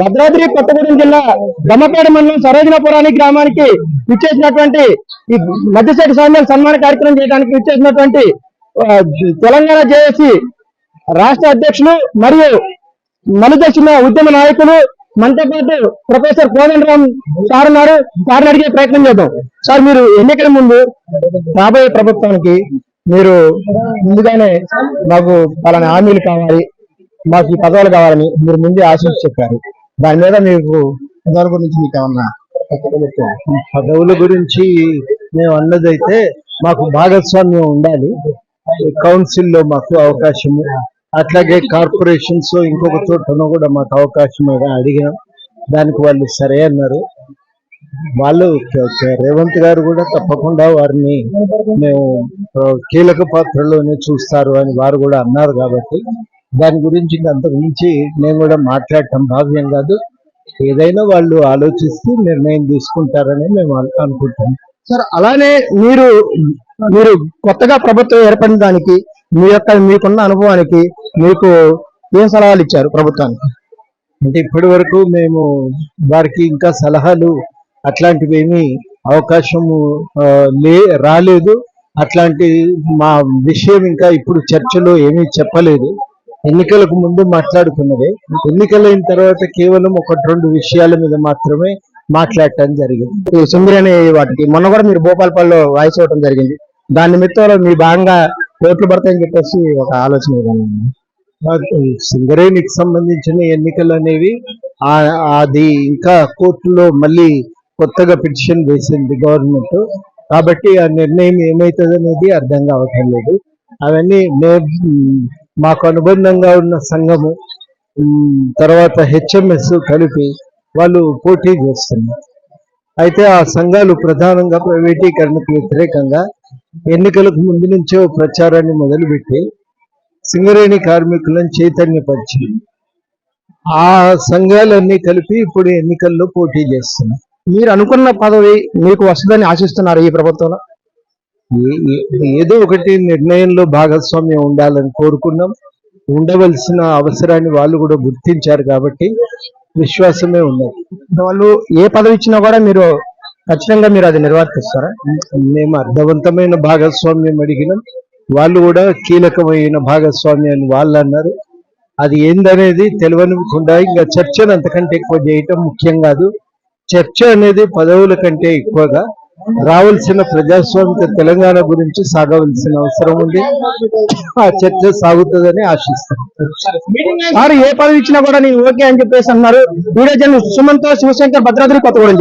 భద్రాద్రి కొత్తగూడెం జిల్లా దమ్మపేట మండలం సరోజనపురాని గ్రామానికి ఇచ్చేసినటువంటి ఈ మధ్యశేఖర స్వామి సన్మాన కార్యక్రమం చేయడానికి ఇచ్చేసినటువంటి తెలంగాణ జేఏసీ రాష్ట్ర అధ్యక్షులు మరియు మనదక్షిణ ఉద్యమ నాయకులు. మనతో పాటు ప్రొఫెసర్ కోదండరామ్ సార్ ఉన్నారు. సార్ని అడిగే ప్రయత్నం చేద్దాం. సార్ మీరు ఎన్నికల ముందు రాబోయే ప్రభుత్వానికి మీరు ముందుగానే మాకు పలానా హామీలు కావాలి మాకు ఈ పదవులు కావాలని మీరు ముందే ఆశించి చెప్పారు. దాని మీద మీకు దాని గురించి మీకు ఏమన్నా పదవుల గురించి మేము అన్నదైతే మాకు భాగస్వామ్యం ఉండాలి. కౌన్సిల్లో మాకు అవకాశము. అట్లాగే కార్పొరేషన్స్ ఇంకొక చోటనో కూడా మాకు అవకాశం అడిగాం. దానికి వాళ్ళు సరే అన్నారు. వాళ్ళు రేవంత్ గారు కూడా తప్పకుండా వారిని మేము కీలక పాత్రలోనే చూస్తారు అని వారు కూడా అన్నారు కాబట్టి దాని గురించి అంతకు మించి నేను కూడా మాట్లాడటం భావ్యం కాదు. ఏదైనా వాళ్ళు ఆలోచిస్తే నిర్ణయం తీసుకుంటారని మేము అను- అనుకుంటున్నాం సార్ అలానే మీరు మీరు కొత్తగా ప్రభుత్వం ఏర్పడిన దానికి మీ యొక్క మీకున్న అనుభవానికి మీకు ఏం సలహాలు ఇచ్చారు ప్రభుత్వానికి? అంటే ఇప్పటి వరకు మేము వారికి ఇంకా సలహాలు అట్లాంటివి ఏమీ అవకాశము లే రాలేదు. అట్లాంటి మా విషయం ఇంకా ఇప్పుడు చర్చలో ఏమీ చెప్పలేదు. ఎన్నికలకు ముందు మాట్లాడుకున్నదే. ఎన్నికలైన తర్వాత కేవలం ఒకటి రెండు విషయాల మీద మాత్రమే మాట్లాడటం జరిగింది. ఈ అనే వాటికి మొన్న కూడా మీరు భూపాలపల్లిలో వాయిస్ ఇవ్వడం జరిగింది. దాని నిమిత్తంలో మీ భాగంగా ఓట్లు పడతాయని చెప్పేసి ఒక ఆలోచన ఉంది. సింగరేణికి సంబంధించిన ఎన్నికలు అనేవి అది ఇంకా కోర్టులో మళ్ళీ కొత్తగా పిటిషన్ వేసింది గవర్నమెంట్. కాబట్టి ఆ నిర్ణయం ఏమవుతుంది అనేది అర్థం కావటం లేదు. అవన్నీ మాకు అనుబంధంగా ఉన్న సంఘము తర్వాత హెచ్ఎంఎస్ కలిపి వాళ్ళు పోటీ చేస్తున్నారు. అయితే ఆ సంఘాలు ప్రధానంగా ప్రైవేటీకరణకు వ్యతిరేకంగా ఎన్నికలకు ముందు నుంచే ఓ ప్రచారాన్ని మొదలుపెట్టి సింగరేణి కార్మికులను చైతన్యపరిచింది. ఆ సంఘాలన్నీ కలిపి ఇప్పుడు ఎన్నికల్లో పోటీ చేస్తున్నాయి మీరు అనుకున్న పదవి మీకు వస్తుందని ఆశిస్తున్నారు ఈ ప్రభుత్వంలో? ఏదో ఒకటి నిర్ణయంలో భాగస్వామ్యం ఉండాలని కోరుకున్నాం. ఉండవలసిన అవసరాన్ని వాళ్ళు కూడా గుర్తించారు కాబట్టి విశ్వాసమే ఉన్నది. వాళ్ళు ఏ పదవి ఇచ్చినా కూడా మీరు ఖచ్చితంగా మీరు అది నిర్వర్తిస్తారా? మేము అర్థవంతమైన భాగస్వామ్యం అడిగినాం. వాళ్ళు కూడా కీలకమైన భాగస్వామ్యాన్ని వాళ్ళు అన్నారు. అది ఏందనేది తెలియనికుండా ఇంకా చర్చను అంతకంటే ఎక్కువ చేయటం ముఖ్యం కాదు. చర్చ అనేది పదవుల కంటే ఎక్కువగా రావాల్సిన ప్రజాస్వామిక తెలంగాణ గురించి సాగవలసిన అవసరం ఉంది. ఆ చర్చ సాగుతుందని ఆశిస్తాను సార్ ఏ పదవి ఇచ్చినా కూడా నేను ఓకే అని చెప్పేసి అన్నారు. వీడియో జర్నలిస్ట్ సుమంతో శివశంకర్ భద్రాద్రి కొత్తగూడెం